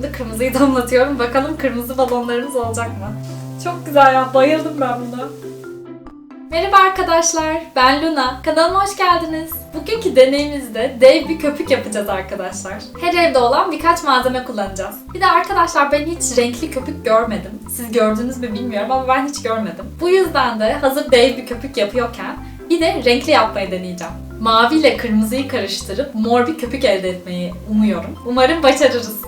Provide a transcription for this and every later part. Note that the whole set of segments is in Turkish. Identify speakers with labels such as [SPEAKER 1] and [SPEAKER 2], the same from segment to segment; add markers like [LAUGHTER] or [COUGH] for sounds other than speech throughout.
[SPEAKER 1] Şimdi kırmızıyı damlatıyorum. Bakalım kırmızı balonlarımız olacak mı? Çok güzel ya. Bayıldım ben buna. Merhaba arkadaşlar. Ben Luna. Kanalıma hoş geldiniz. Bugünkü deneyimizde dev bir köpük yapacağız arkadaşlar. Her evde olan birkaç malzeme kullanacağız. Bir de arkadaşlar ben hiç renkli köpük görmedim. Siz gördünüz mü bilmiyorum ama ben hiç görmedim. Bu yüzden de hazır dev bir köpük yapıyorken bir de renkli yapmayı deneyeceğim. Mavi ile kırmızıyı karıştırıp mor bir köpük elde etmeyi umuyorum. Umarım başarırız.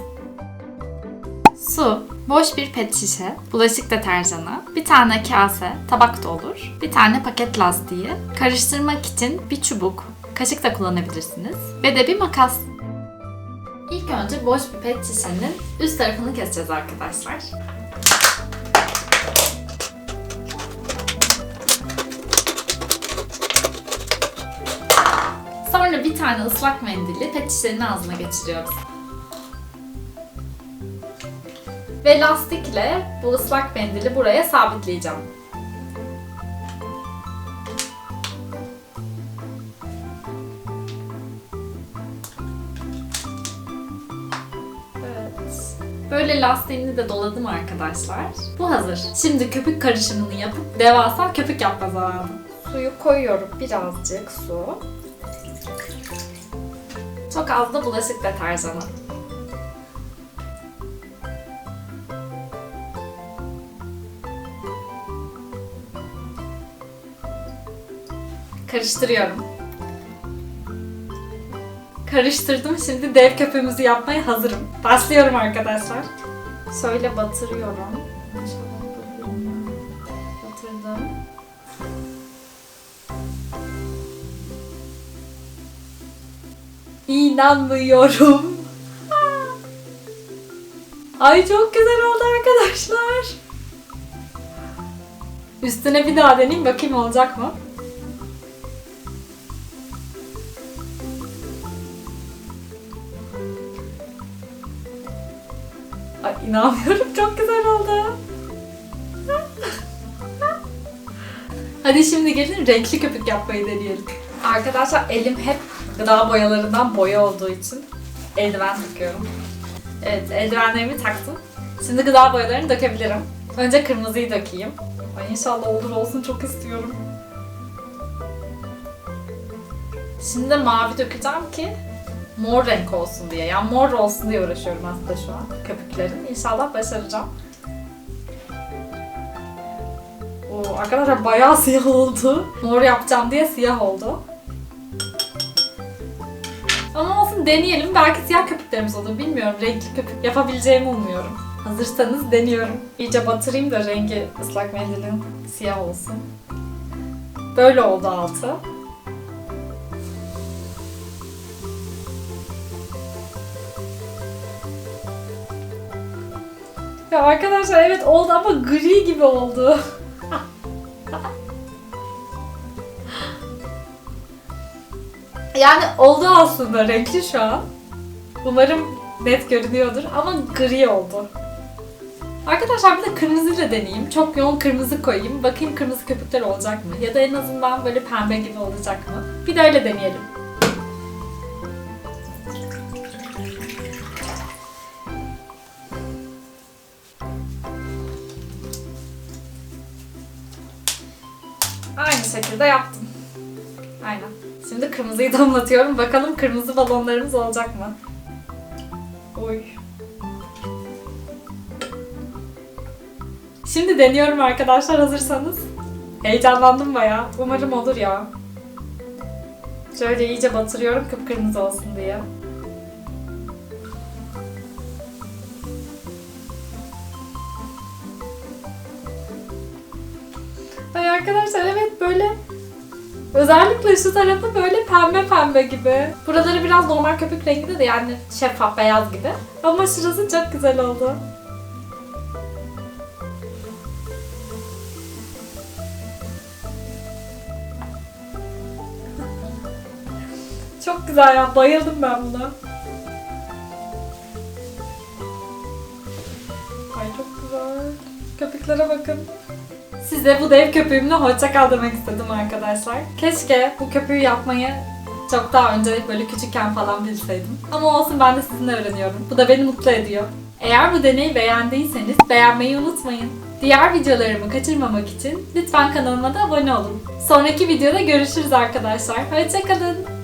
[SPEAKER 1] Su, boş bir pet şişe, bulaşık deterjanı, bir tane kase, tabak da olur, bir tane paket lastiği, karıştırmak için bir çubuk, kaşık da kullanabilirsiniz ve de bir makas. İlk önce boş bir pet şişenin üst tarafını keseceğiz arkadaşlar. Sonra bir tane ıslak mendili pet şişenin ağzına geçiriyoruz. Ve lastikle bu ıslak mendili buraya sabitleyeceğim. Böyle lastiğini de doladım arkadaşlar. Bu hazır. Şimdi köpük karışımını yapıp devasa köpük yapma zamanı. Suyu koyuyorum birazcık su. Çok az da bulaşık deterjanı. Karıştırıyorum. Karıştırdım. Şimdi dev köpüğümüzü yapmaya hazırım. Başlıyorum arkadaşlar. Şöyle batırıyorum. Batırdım. İnanmıyorum. [LAUGHS] Ay çok güzel oldu arkadaşlar. Üstüne bir daha deneyeyim bakayım olacak mı? Ay inanmıyorum çok güzel oldu. Hadi şimdi gelin renkli köpük yapmayı deneyelim. Arkadaşlar elim hep gıda boyalarından boya olduğu için eldiven takıyorum. Evet eldivenlerimi taktım. Şimdi gıda boyalarını dökebilirim. Önce kırmızıyı dökeyim. Ay inşallah olur olsun çok istiyorum. Şimdi de mavi dökeceğim ki mor renk olsun diye. Yani mor olsun diye uğraşıyorum aslında şu an köpüklerin. İnşallah başaracağım. Oo, arkadaşlar bayağı siyah oldu. Mor yapacağım diye siyah oldu. Ama olsun deneyelim. Belki siyah köpüklerimiz olur. Bilmiyorum. Renkli köpük yapabileceğimi umuyorum. Hazırsanız deniyorum. İyice batırayım da rengi ıslak mendilin siyah olsun. Böyle oldu altı. Ya arkadaşlar evet oldu ama gri gibi oldu. yani oldu aslında renkli şu an. Umarım net görünüyordur ama gri oldu. Arkadaşlar bir de kırmızıyla deneyeyim. Çok yoğun kırmızı koyayım. Bakayım kırmızı köpükler olacak mı? Ya da en azından böyle pembe gibi olacak mı? Bir de öyle deneyelim. Aynı şekilde yaptım. Aynen. Şimdi kırmızıyı [LAUGHS] damlatıyorum. Bakalım kırmızı balonlarımız olacak mı? Oy. Şimdi deniyorum arkadaşlar hazırsanız. Heyecanlandım bayağı. Umarım olur ya. Şöyle iyice batırıyorum kıpkırmızı olsun diye. Arkadaşlar evet böyle özellikle şu tarafı böyle pembe pembe gibi. Buraları biraz normal köpük renginde de yani şeffaf beyaz gibi. Ama şurası çok güzel oldu. [LAUGHS] Çok güzel ya bayıldım ben buna. Ay çok güzel. Köpüklere bakın. Size bu dev köpüğümle hoşça kal demek istedim arkadaşlar. Keşke bu köpüğü yapmayı çok daha önce böyle küçükken falan bilseydim. Ama olsun ben de sizinle öğreniyorum. Bu da beni mutlu ediyor. Eğer bu deneyi beğendiyseniz beğenmeyi unutmayın. Diğer videolarımı kaçırmamak için lütfen kanalıma da abone olun. Sonraki videoda görüşürüz arkadaşlar. Hoşçakalın.